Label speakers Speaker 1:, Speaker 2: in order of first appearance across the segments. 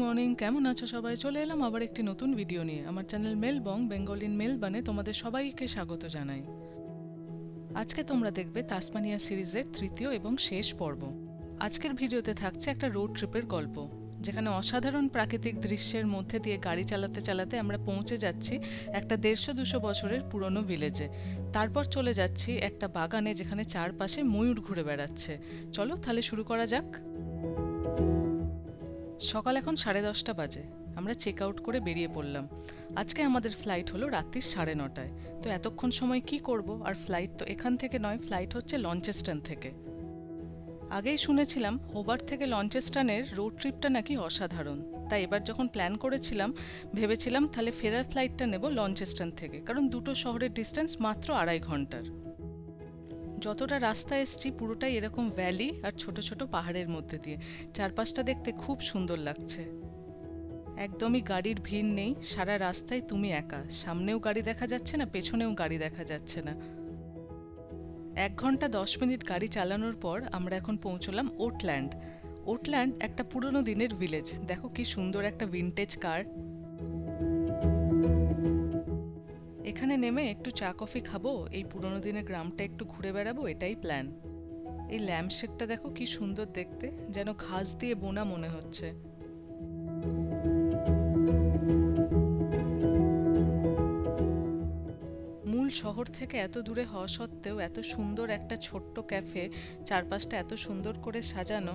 Speaker 1: Morning, কেমন আছো সবাই? চলে এলাম আবার একটি নতুন ভিডিও নিয়ে। আমার চ্যানেল মেলবং, বেঙ্গলিন মেলবানে তোমাদের সবাইকে স্বাগত জানাই। আজকে তোমরা দেখবে তাসমানিয়া সিরিজের তৃতীয় এবং শেষ পর্ব। আজকের ভিডিওতে থাকছে একটা রোড ট্রিপের গল্প, যেখানে অসাধারণ প্রাকৃতিক দৃশ্যের মধ্যে দিয়ে গাড়ি চালাতে চালাতে আমরা পৌঁছে যাচ্ছি একটা দেড়শো দুশো বছরের পুরনো ভিলেজে তারপর চলে যাচ্ছি একটা বাগানে যেখানে চারপাশে ময়ূর ঘুরে বেড়াচ্ছে। চলো তাহলে শুরু করা যাক। সকাল এখন সাড়ে দশটা বাজে। আমরা চেক আউট করে বেরিয়ে পড়লাম। আজকে আমাদের ফ্লাইট হলো রাত্রির সাড়ে নটায়। তো এতক্ষণ সময় কি করব? আর ফ্লাইট তো এখান থেকে নয় ফ্লাইট হচ্ছে লঞ্চেস্টন থেকে। আগেই শুনেছিলাম হোবার থেকে লঞ্চেস্টনের রোড ট্রিপটা নাকি অসাধারণ। তাই এবার যখন প্ল্যান করেছিলাম, ভেবেছিলাম তাহলে ফেরার ফ্লাইটটা নেব লঞ্চেস্টন থেকে। কারণ দুটো শহরের ডিস্টেন্স মাত্র আড়াই ঘণ্টার। যতটা রাস্তা এসছি পুরোটাই এরকম ভ্যালি আর ছোট ছোট পাহাড়ের মধ্যে দিয়ে। চারপাশটা দেখতে খুব সুন্দর লাগছে। একদমই গাড়ির ভিড় নেই, সারা রাস্তায় তুমি একা। সামনেও গাড়ি দেখা যাচ্ছে না, পেছনেও গাড়ি দেখা যাচ্ছে না। এক ঘণ্টা দশ মিনিট গাড়ি চালানোর পর আমরা এখন পৌঁছলাম ওটল্যান্ড ওটল্যান্ড একটা পুরনো দিনের ভিলেজ দেখো কি সুন্দর একটা ভিনটেজ কার এখানে নেমে একটু চা কফি খাব, এই পুরনো দিনের গ্রামটা একটু ঘুরে বেড়াবো, এটাই প্ল্যান এই ল্যাম্পশেডটা দেখো কি সুন্দর দেখতে, যেন ঘাস দিয়ে বোনা মনে হচ্ছে। মূল শহর থেকে এত দূরে হওয়া সত্ত্বেও এত সুন্দর একটা ছোট্ট ক্যাফে, চারপাশটা এত সুন্দর করে সাজানো।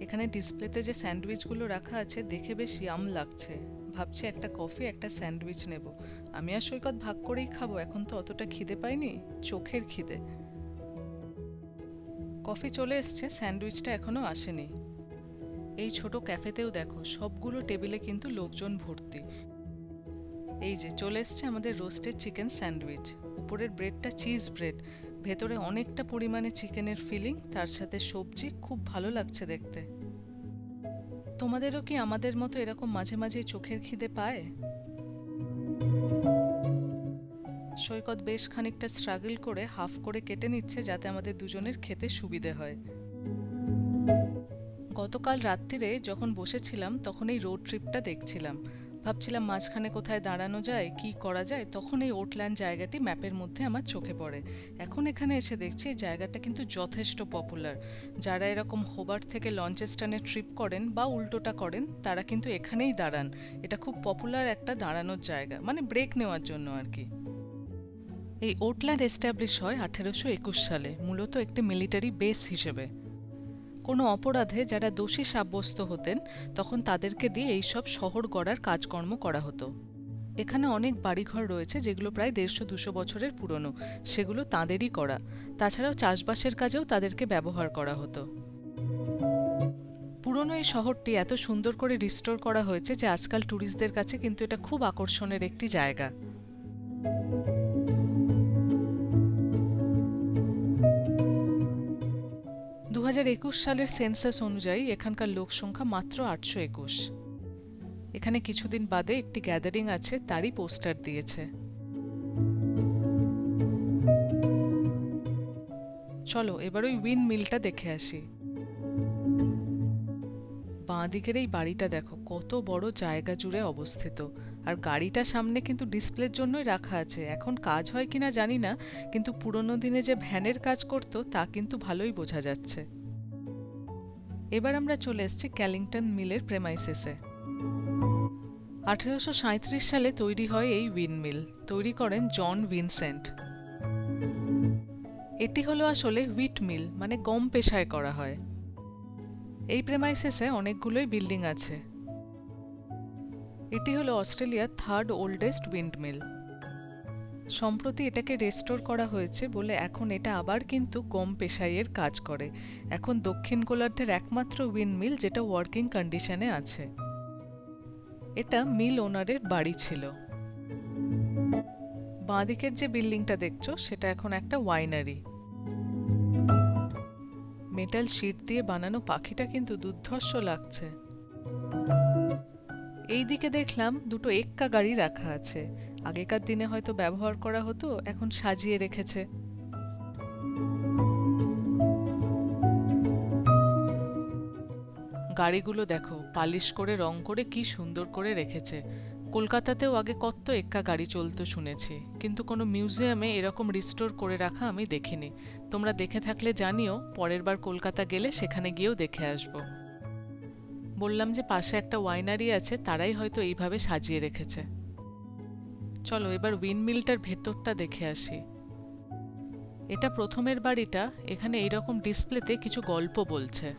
Speaker 1: এখানে ডিসপ্লেতে যে স্যান্ডউইচগুলো রাখা আছে, দেখে বেশ ইয়াম লাগছে। ভাবছি একটা কফি একটা স্যান্ডউইচ নেব। আমি আর সৈকত ভাগ করেই খাব, এখন তো অতটা খিদে পাইনি, চোখের খিদে। কফি চলে এসছে স্যান্ডউইচটা এখনও আসেনি। এই ছোট ক্যাফেতেও দেখো, সবগুলো টেবিলে কিন্তু লোকজন ভর্তি। এই যে, চলে এসছে আমাদের রোস্টেড চিকেন স্যান্ডউইচ উপরের ব্রেডটা চিজ ব্রেড ভেতরে অনেকটা পরিমাণে চিকেনের ফিলিং তার সাথে সবজি, খুব ভালো লাগছে দেখতে। তোমাদেরও কি আমাদের মতো এরকম মাঝে মাঝে চোখের খিদে পায়? সৈকত বেশ খানিকটা স্ট্রাগল করে হাফ করে কেটে নিচ্ছে যাতে আমাদের দুজনের খেতে সুবিধে হয়। গতকাল রাত্রিরে যখন বসেছিলাম, তখন এই রোড ট্রিপটা দেখছিলাম। ভাবছিলাম মাঝখানে কোথায় দাঁড়ানো যায়, কি করা যায়, তখন এই ওটল্যান্ড জায়গাটি ম্যাপের মধ্যে আমার চোখে পড়ে। এখন এখানে এসে দেখছি এই জায়গাটা কিন্তু যথেষ্ট পপুলার। যারা এরকম হোবার থেকে লঞ্চেস্টানে ট্রিপ করেন বা উল্টোটা করেন, তারা কিন্তু এখানেই দাঁড়ান। এটা খুব পপুলার একটা দাঁড়ানোর জায়গা মানে ব্রেক নেওয়ার জন্য আর কি। এই ওটল্যান্ড এস্টাবলিশ হয় আঠেরোশো একুশ সালে, মূলত একটি মিলিটারি বেস হিসেবে। কোনো অপরাধে যারা দোষী সাব্যস্ত হতেন, তখন তাদেরকে দিয়ে এইসব শহর গড়ার কাজকর্ম করা হতো। এখানে অনেক বাড়িঘর রয়েছে যেগুলো প্রায় দেড়শো দুশো বছরের পুরনো। সেগুলো তাঁদেরই করা। তাছাড়াও চাষবাসের কাজেও তাদেরকে ব্যবহার করা হতো। পুরনো এই শহরটি এত সুন্দর করে রিস্টোর করা হয়েছে যে আজকাল ট্যুরিস্টদের কাছে কিন্তু এটা খুব আকর্ষণের একটি জায়গা। সালের সেন্সাস অনুযায়ী এখানকার লোক সংখ্যা মাত্র আটশো একুশ। এখানে কিছুদিন বাদে একটি গ্যাদারিং আছে, তারই পোস্টার দিয়েছে। চলো, এবার ওই উইন মিলটা দেখে আসি। বাঁ দিকের এই বাড়িটা দেখো, কত বড় জায়গা জুড়ে অবস্থিত। আর গাড়িটা সামনে কিন্তু ডিসপ্লের জন্যই রাখা আছে। এখন কাজ হয় কিনা জানি না, কিন্তু পুরনো দিনে যে ভ্যানের কাজ করতো, তা কিন্তু ভালোই বোঝা যাচ্ছে। এবার আমরা চলে এসেছি ক্যালিংটন মিলের প্রেমাইসেসে আঠেরোশো সালে তৈরি হয় এই উইন মিল তৈরি করেন জন ভিনসেন্ট। এটি হলো আসলে হুইট মিল মানে গম পেশায় করা হয়। এই প্রেমাইসেসে অনেকগুলোই বিল্ডিং আছে। এটি হলো অস্ট্রেলিয়ার থার্ড ওল্ডেস্ট উইন্ড মিল সম্প্রতি এটাকে রেস্টোর করা হয়েছে বলে এখন এটা আবার কিন্তু গম পেশাইয়ের কাজ করে। এখন দক্ষিণ গোলার্ধের একমাত্র উইন্ড মিল যেটা ওয়ার্কিং কন্ডিশনে আছে। এটা মিল ওনারের বাড়ি ছিল। বাঁদিকের যে বিল্ডিংটা দেখছ, সেটা এখন একটা ওয়াইনারি মেটাল শিট দিয়ে বানানো পাখিটা কিন্তু দুর্ধর্ষ লাগছে। এই দিকে দেখলাম দুটো এক্কা গাড়ি রাখা আছে। আগেকার দিনে হয়তো ব্যবহার করা হতো, এখন সাজিয়ে রেখেছে। গাড়িগুলো দেখো, পালিশ করে, রং করে কি সুন্দর করে রেখেছে। কলকাতাতেও আগে কত এক্কা গাড়ি চলতো শুনেছি, কিন্তু কোনো মিউজিয়ামে এরকম রিস্টোর করে রাখা আমি দেখিনি। তোমরা দেখে থাকলে জানিও, পরের বার কলকাতা গেলে সেখানে গিয়েও দেখে আসব। বললাম যে পাশে একটা ওয়াইনারি আছে, তারাই হয়তো এইভাবে সাজিয়ে রেখেছে। চলো এবার উইন্ডমিলটার ভেতরটা দেখে আসি। এটা প্রথমের বাড়িটা, এখানে এইরকম ডিসপ্লেতে কিছু গল্প বলছে।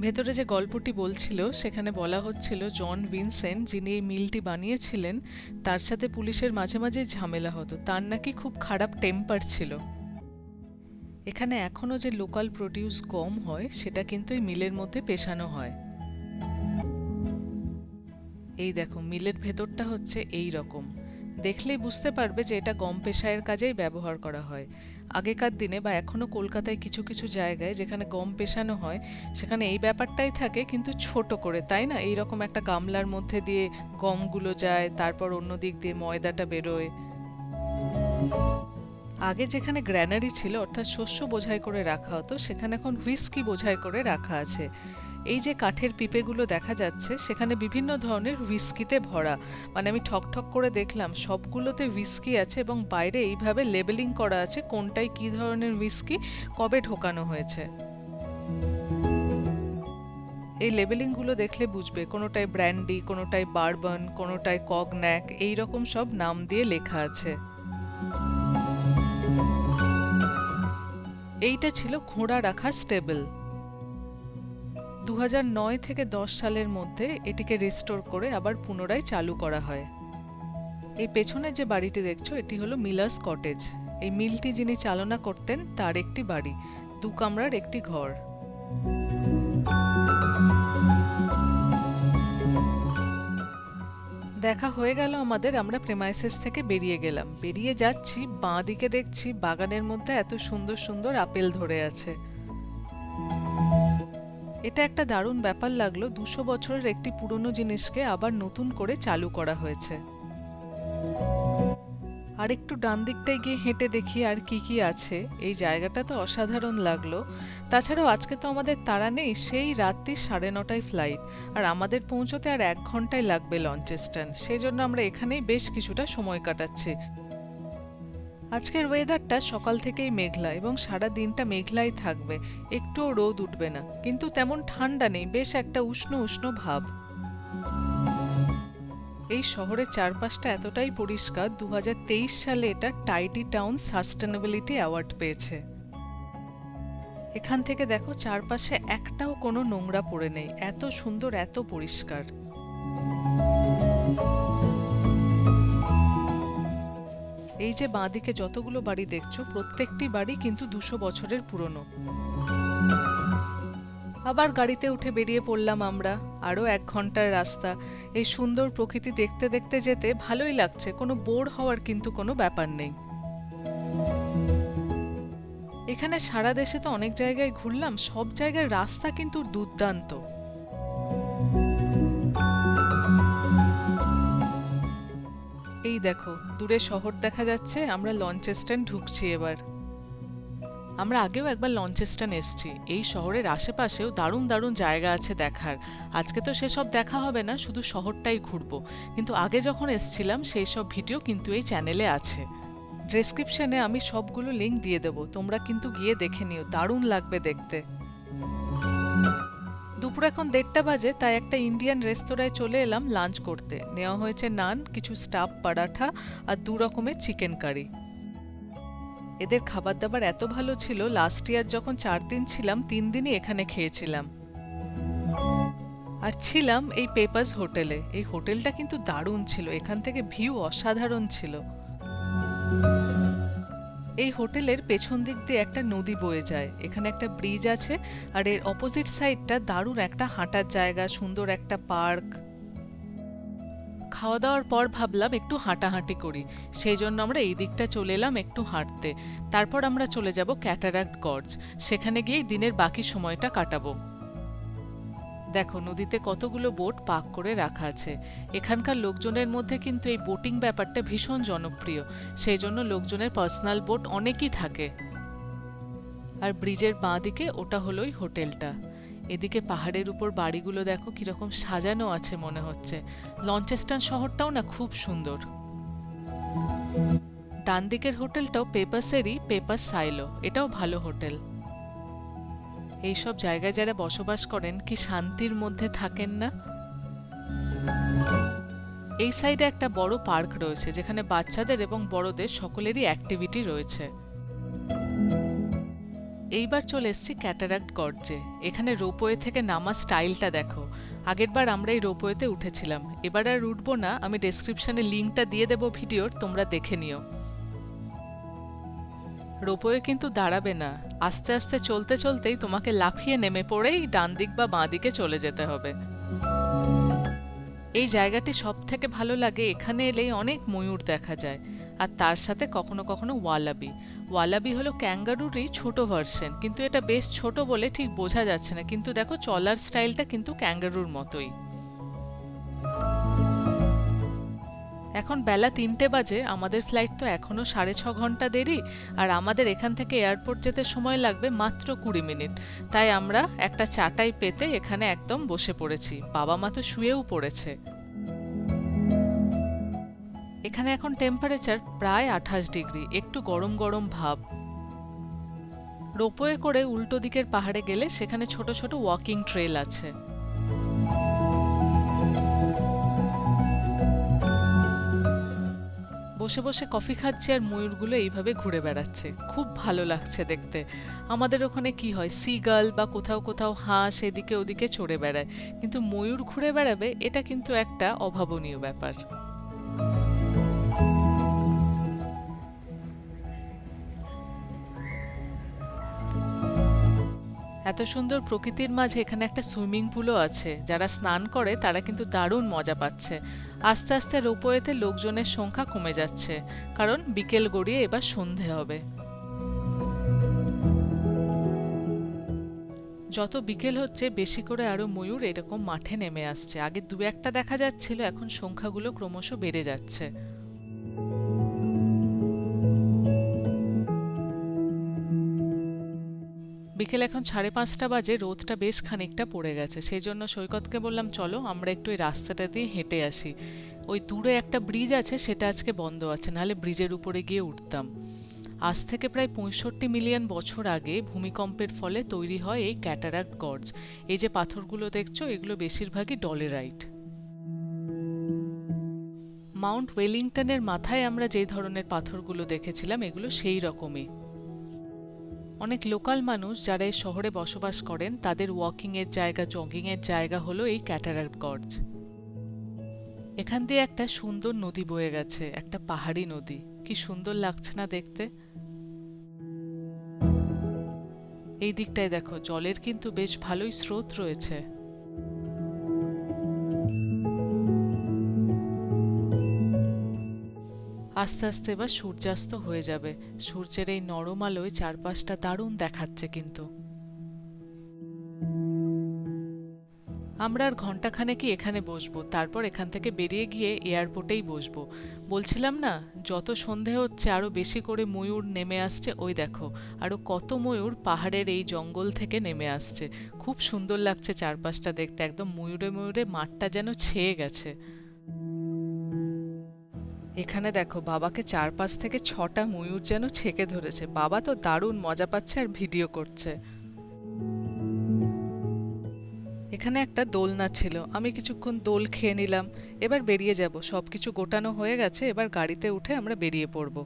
Speaker 1: ভেতরে যে গল্পটি বলছিল, সেখানে বলা হচ্ছিল জন ভিনসেন্ট, যিনি এই মিলটি বানিয়েছিলেন, তার সাথে পুলিশের মাঝে মাঝেই ঝামেলা হতো। তার নাকি খুব খারাপ টেম্পার ছিল। এখানে এখনও যে লোকাল প্রডিউস গম হয়, সেটা কিন্তু এই মিলের মধ্যে পেশানো হয়। এই দেখো, মিলের ভেতরটা হচ্ছে এই রকম দেখলেই বুঝতে পারবে যে এটা গম পেশায়ের কাজেই ব্যবহার করা হয়। আগেকার দিনে বা এখনও কলকাতায় কিছু কিছু জায়গায় যেখানে গম পেশানো হয়, সেখানে এই ব্যাপারটাই থাকে কিন্তু ছোট করে, তাই না? এই রকম একটা গামলার মধ্যে দিয়ে গমগুলো যায়, তারপর অন্য দিক দিয়ে ময়দাটা বেরোয়। আগে যেখানে গ্র্যানারি ছিল, অর্থাৎ শস্য বোঝাই করে রাখা হতো, সেখানে এখন হুইস্কি বোঝাই করে রাখা আছে। এই যে কাঠের পিপেগুলো দেখা যাচ্ছে, সেখানে বিভিন্ন ধরনের হুইস্কিতে ভরা। মানে আমি ঠক ঠক করে দেখলাম, সবগুলোতে হুইস্কি আছে এবং বাইরে এইভাবে লেবেলিং করা আছে কোনটাই কী ধরনের হুইস্কি, কবে ঢোকানো হয়েছে। এই লেবেলিংগুলো দেখলে বুঝবে কোনোটায় ব্র্যান্ডি কোনোটায় বারবন কোনোটায় কগন্যাক এই রকম সব নাম দিয়ে লেখা আছে। এইটা ছিল ঘোড়া রাখা স্টেবল। দু থেকে দশ সালের মধ্যে এটিকে রিস্টোর করে আবার পুনরায় চালু করা হয়। এই পেছনের যে বাড়িটি দেখছ, এটি হলো মিলার্স কটেজ। এই মিলটি যিনি চালনা করতেন, তার একটি বাড়ি, দু কামরার একটি ঘর। দেখা হয়ে গেল আমাদের, আমরা প্রেমাইসেস থেকে বেরিয়ে গেলাম। বেরিয়ে যাচ্ছি বাঁ দিকে দেখছি, বাগানের মধ্যে এত সুন্দর সুন্দর আপেল ধরে আছে। এটা একটা দারুণ ব্যাপার লাগল, দুশো বছরের একটি পুরনো জিনিসকে আবার নতুন করে চালু করা হয়েছে। আর একটু ডান দিকটায় গিয়ে হেঁটে দেখি আর কি কি আছে। এই জায়গাটা তো অসাধারণ লাগল। তাছাড়াও আজকে তো আমাদের তাড়া নেই, সেই রাত্রি সাড়ে নটায় ফ্লাইট আর আমাদের পৌঁছতে আর এক ঘন্টায় লাগবে লঞ্চেস্টান সেই জন্য আমরা এখানেই বেশ কিছুটা সময় কাটাচ্ছি। আজকের ওয়েদারটা সকাল থেকেই মেঘলা এবং সারা দিনটা মেঘলাই থাকবে। একটুও রোদ উঠবে না। কিন্তু তেমন ঠান্ডা নেই, বেশ একটা উষ্ণ উষ্ণ ভাব। এই শহরের চারপাশটা এতটাই পরিষ্কার দু হাজার তেইশ সালে এটা টাইটি টাউন সাস্টেনেবিলিটি অ্যাওয়ার্ড পেয়েছে। এখান থেকে দেখো, চারপাশে একটাও কোনো নোংরা পড়ে নেই। এত সুন্দর, এত পরিষ্কার। এই যে বাঁদিকে যতগুলো বাড়ি দেখছ, প্রত্যেকটি বাড়ি কিন্তু দুশো বছরের পুরনো। আবার গাড়িতে উঠে বেরিয়ে পড়লাম আমরা, আরও এক ঘণ্টার রাস্তা। এই সুন্দর প্রকৃতি দেখতে দেখতে যেতে ভালোই লাগছে, কোনো বোর হওয়ার কিন্তু কোনো ব্যাপার নেই। এখানে সারা দেশে তো অনেক জায়গায় ঘুরলাম, সব জায়গার রাস্তা কিন্তু দুর্দান্ত। এই দেখো, দূরে শহর দেখা যাচ্ছে, আমরা লঞ্চেস্টান ঢুকছি এবার। আমরা আগেও একবার লঞ্চেস্টান এসছি। এই শহরের আশেপাশেও দারুণ দারুণ জায়গা আছে দেখার। আজকে তো সেসব দেখা হবে না, শুধু শহরটাই ঘুরবো। কিন্তু আগে যখন এসছিলাম, সেই সব ভিডিও কিন্তু এই চ্যানেলে আছে। ডেসক্রিপশনে আমি সবগুলো লিঙ্ক দিয়ে দেবো, তোমরা কিন্তু গিয়ে দেখে নিও, দারুণ লাগবে দেখতে। দুপুর এখন দেড়টা বাজে, তাই একটা ইন্ডিয়ান রেস্তোরাঁয় চলে এলাম লাঞ্চ করতে। নেওয়া হয়েছে নান, কিছু স্টাফ পরাঠা আর দু রকমের চিকেন কারি এদের খাবার দাবার এত ভালো ছিল লাস্ট ইয়ার যখন চার দিন ছিলাম, তিন দিনই এখানে খেয়েছিলাম। আর ছিলাম এই পেপার্স হোটেলে। এই হোটেলটা কিন্তু দারুণ ছিল, এখান থেকে ভিউ অসাধারণ ছিল। এই হোটেলের পেছন দিক দিয়ে একটা নদী বয়ে যায়। এখানে একটা ব্রিজ আছে আর এর অপোজিট সাইডটা দারুণ একটা হাঁটার জায়গা, সুন্দর একটা পার্ক খাওয়া দাওয়ার পর ভাবলাম একটু হাঁটাহাঁটি করি। সেই জন্য আমরা এই দিকটা চলে এলাম একটু হাঁটতে। তারপর আমরা চলে যাব ক্যাটারাক্ট গর্জ সেখানে গিয়েই দিনের বাকি সময়টা কাটাবো। দেখো, নদীতে কতগুলো বোট পাক করে রাখা আছে। এখানকার লোকজনের মধ্যে কিন্তু এই বোটিং ব্যাপারটা ভীষণ জনপ্রিয়। সেই জন্য লোকজনের পার্সোনাল বোট অনেকই থাকে। আর ব্রিজের বাঁ দিকে ওটা হলোই হোটেলটা। এদিকে পাহাড়ের উপর বাড়িগুলো দেখো, কীরকম সাজানো আছে মনে হচ্ছে। লঞ্চেস্টান শহরটাও না খুব সুন্দর। ডান দিকের হোটেলটাও পেপাসেরই, পেপাস সাইলো। এটাও ভালো হোটেল। এইসব জায়গায় যারা বসবাস করেন, কি শান্তির মধ্যে থাকেন না? এই সাইডে একটা বড় পার্ক রয়েছে, যেখানে বাচ্চাদের এবং বড়দের সকলেরই অ্যাক্টিভিটি রয়েছে। এইবার চলে এসছি ক্যাটারাক্ট গর্জে। এখানে রোপওয়ে থেকে নামা স্টাইলটা দেখো। আগেরবার আমরা এই রোপওয়েতে উঠেছিলাম। এবার আর উঠবো না, আমি ডেসক্রিপশানে লিঙ্কটা দিয়ে দেবো ভিডিওর, তোমরা দেখে নিও। রোপওয়ে কিন্তু দাঁড়াবে না। আস্তে আস্তে চলতে চলতেই তোমাকে লাফিয়ে নেমে পড়েই ডান দিক বা বাঁ দিকে চলে যেতে হবে। এই জায়গাটি সব থেকে ভালো লাগে, এখানে এলেই অনেক ময়ূর দেখা যায়। আর তার সাথে কখনো কখনো ওয়ালাবি। ওয়ালাবি হলো ক্যাঙ্গারুরই ছোট ভার্সন কিন্তু এটা বেশ ছোট বলে ঠিক বোঝা যাচ্ছে না। কিন্তু দেখো, চলার স্টাইলটা কিন্তু ক্যাঙ্গারুর মতোই। এখন বেলা তিনটে বাজে, আমাদের ফ্লাইট তো এখনও সাড়ে ছ ঘণ্টা দেরি আর আমাদের এখান থেকে এয়ারপোর্ট যেতে সময় লাগবে মাত্র কুড়ি মিনিট। তাই আমরা একটা চাটাই পেতে এখানে একদম বসে পড়েছি। বাবা মা তো শুয়েও পড়েছে। এখানে এখন টেম্পারেচার প্রায় আঠাশ ডিগ্রি, একটু গরম গরম ভাব। রোপওয়ে করে উল্টো দিকের পাহাড়ে গেলে সেখানে ছোট ছোট ওয়াকিং ট্রেল আছে। বসে বসে কফি খাচ্ছে আর ময়ূরগুলো এইভাবে ঘুরে বেড়াচ্ছে। খুব ভালো লাগছে দেখতে। আমাদের ওখানে কি হয়, সিগাল বা কোথাও কোথাও হাঁস এদিকে ওদিকে চড়ে বেড়ায়। কিন্তু ময়ূর ঘুরে বেড়াবে, এটা কিন্তু একটা অভাবনীয় ব্যাপার। এত সুন্দর প্রকৃতির মাঝে এখানে একটা সুইমিং পুলও আছে। যারা স্নান করে তারা কিন্তু দারুণ মজা পাচ্ছে। আস্তে আস্তে রোপওয়েতে লোকজনের সংখ্যা কমে যাচ্ছে, কারণ বিকেল গড়িয়ে এবার সন্ধে হবে। যত বিকেল হচ্ছে, বেশি করে আরও ময়ূর এরকম মাঠে নেমে আসছে। আগে দু একটা দেখা যাচ্ছিল, এখন সংখ্যাগুলো ক্রমশ বেড়ে যাচ্ছে। বিকেল এখন সাড়ে পাঁচটা বাজে, রোদটা বেশ খানিকটা পড়ে গেছে। সেই জন্য সৈকতকে বললাম, চলো, আমরা একটু এই রাস্তাটা দিয়ে হেঁটে আসি। ওই দূরে একটা ব্রিজ আছে, সেটা আজকে বন্ধ আছে, নাহলে ব্রিজের উপরে গিয়ে উঠতাম। আজ থেকে প্রায় পঁয়ষট্টি মিলিয়ন বছর আগে ভূমিকম্পের ফলে তৈরি হয় এই ক্যাটারাক্ট গর্জ। এই যে পাথরগুলো দেখছ, এগুলো বেশিরভাগই ডলেরাইট। মাউন্ট ওয়েলিংটনের মাথায় আমরা যে ধরনের পাথরগুলো দেখেছিলাম, এগুলো সেই রকমই। অনেক লোকাল মানুষ যারা এই শহরে বসবাস করেন, তাদের ওয়াকিংয়ের জায়গা জগিং এর জায়গা হলো এই ক্যাটারাক্ট গর্জ এখান দিয়ে একটা সুন্দর নদী বয়ে গেছে, একটা পাহাড়ি নদী। কি সুন্দর লাগছে না দেখতে? এই দিকটায় দেখো, জলের কিন্তু বেশ ভালোই স্রোত রয়েছে। আস্তে আস্তে এবার সূর্যাস্ত হয়ে যাবে। সূর্যের এই নরম আলোয় চারপাশটা দারুণ দেখাচ্ছে কিন্তু। আমরা আর ঘন্টাখানেকই এখানে বসবো, তারপর এখান থেকে বেরিয়ে গিয়ে এয়ারপোর্টেই বসবো। বলছিলাম না, যত সন্ধে হচ্ছে আরও বেশি করে ময়ূর নেমে আসছে, ওই দেখো আরও কত ময়ূর পাহাড়ের এই জঙ্গল থেকে নেমে আসছে। খুব সুন্দর লাগছে চারপাশটা দেখতে, একদম ময়ূরে ময়ূরে মাঠটা যেন ছেয়ে গেছে। এখানে দেখো, বাবাকে চারপাশ থেকে ছটা ময়ূর যেন ছেকে ধরেছে। বাবা তো দারুণ মজা পাচ্ছে আর ভিডিও করছে। এখানে একটা দোলনা ছিল। আমি কিছুক্ষণ দোল খেয়ে নিলাম। এবার বেরিয়ে যাব। সব কিছু গোটানো হয়ে গেছে। এবার গাড়িতে উঠে আমরা বেরিয়ে পড়ব।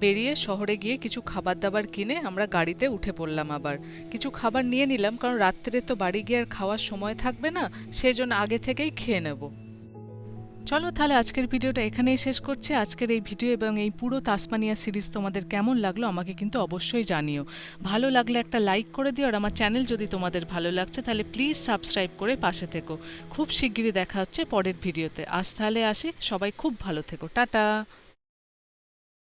Speaker 1: বেরিয়ে শহরে গিয়ে কিছু খাবার দাবার কিনে আমরা গাড়িতে উঠে পড়লাম আবার। কিছু খাবার নিয়ে নিলাম, কারণ রাত্রে তো বাড়ি গিয়ে আর খাওয়ার সময় থাকবে না সেই জন্য আগে থেকেই খেয়ে নেব। চলো তাহলে আজকের ভিডিওটা এখানেই শেষ করছি। আজকের এই ভিডিও এবং এই পুরো তাসমানিয়া সিরিজ তোমাদের কেমন লাগল আমাকে কিন্তু অবশ্যই জানিও। ভালো লাগলে একটা লাইক করে দিও আর আমার চ্যানেল যদি তোমাদের ভালো লাগছে তাহলে প্লিজ সাবস্ক্রাইব করে পাশে থেকো। খুব শিগগিরই দেখা হচ্ছে পরের ভিডিওতে। আজ তাহলে আসি। সবাই খুব ভালো থেকো। টাটা।